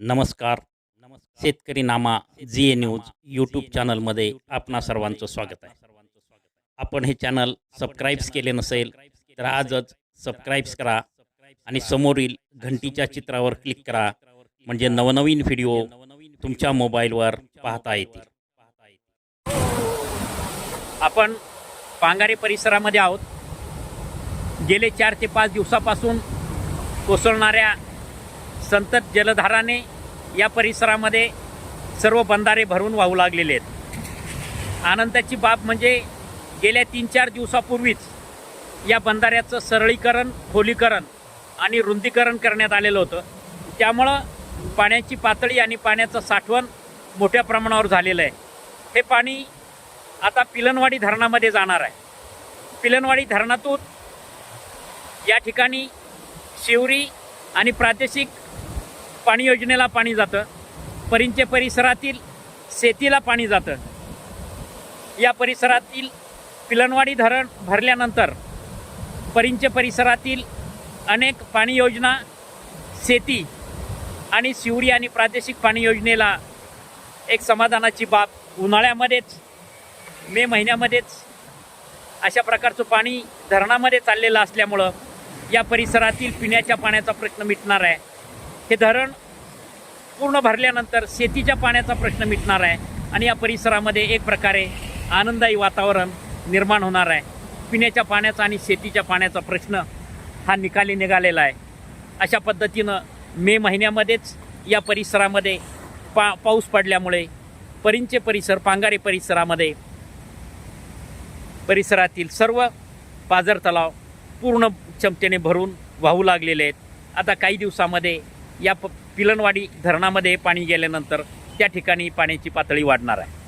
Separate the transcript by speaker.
Speaker 1: नमस्कार. शेतकरी नामा जी ए न्यूज यूट्यूब चॅनलमध्ये आपणा सर्वांचं स्वागत आहे. आपण हे चॅनल सबस्क्राईब्स केले नसेल तर आजच सबस्क्राईब्स करा आणि समोरील घंटीच्या चित्रावर क्लिक करा. म्हणजे नवनवीन व्हिडिओ तुमच्या मोबाईलवर पाहता येतील. आपण पांगारे परिसरामध्ये आहोत. गेले चार ते पाच दिवसापासून कोसळणाऱ्या संतत जलधाराने या परिसरामध्ये सर्व बंधारे भरून वाहू लागलेले आहेत. आनंदाची बाब म्हणजे गेल्या तीन चार दिवसापूर्वीच या बंधाऱ्याचं सरळीकरण खोलीकरण आणि रुंदीकरण करण्यात आलेलं होतं. त्यामुळं पाण्याची पातळी आणि पाण्याचं साठवण मोठ्या प्रमाणावर झालेलं आहे. हे पाणी आता पिलनवाडी धरणामध्ये जाणार आहे. पिलनवाडी धरणातून या ठिकाणी शिवरी आणि प्रादेशिक पाणी योजनेला पाणी जातं. परिंचे परिसरातील शेतीला पाणी जातं. या परिसरातील पिलनवाडी धरण भरल्यानंतर परिंचे परिसरातील अनेक पाणी योजना शेती आणि शिवरी आणि प्रादेशिक पाणी योजनेला एक समाधानाची बाब उन्हाळ्यामध्येच मे महिन्यामध्येच अशा प्रकारचं पाणी धरणामध्ये चाललेलं असल्यामुळं या परिसरातील पिण्याच्या पाण्याचा प्रश्न मिटणार आहे. हे धरण पूर्ण भरल्यानंतर शेतीच्या पाण्याचा प्रश्न मिटणार आहे आणि या परिसरामध्ये एक प्रकारे आनंदायी वातावरण निर्माण होणार आहे. पिण्याच्या पाण्याचा आणि शेतीच्या पाण्याचा प्रश्न हा निकाली निघालेला आहे. अशा पद्धतीनं मे महिन्यामध्येच या परिसरामध्ये पा पाऊस पडल्यामुळे परिंचे परिसर पांगारे परिसरामध्ये परिसरातील सर्व पाझर तलाव पूर्ण क्षमतेने भरून वाहू लागलेले आहेत. आता काही दिवसामध्ये या प पिलनवाडी धरणामध्ये पाणी गेल्यानंतर त्या ठिकाणी पाण्याची पातळी वाढणार आहे.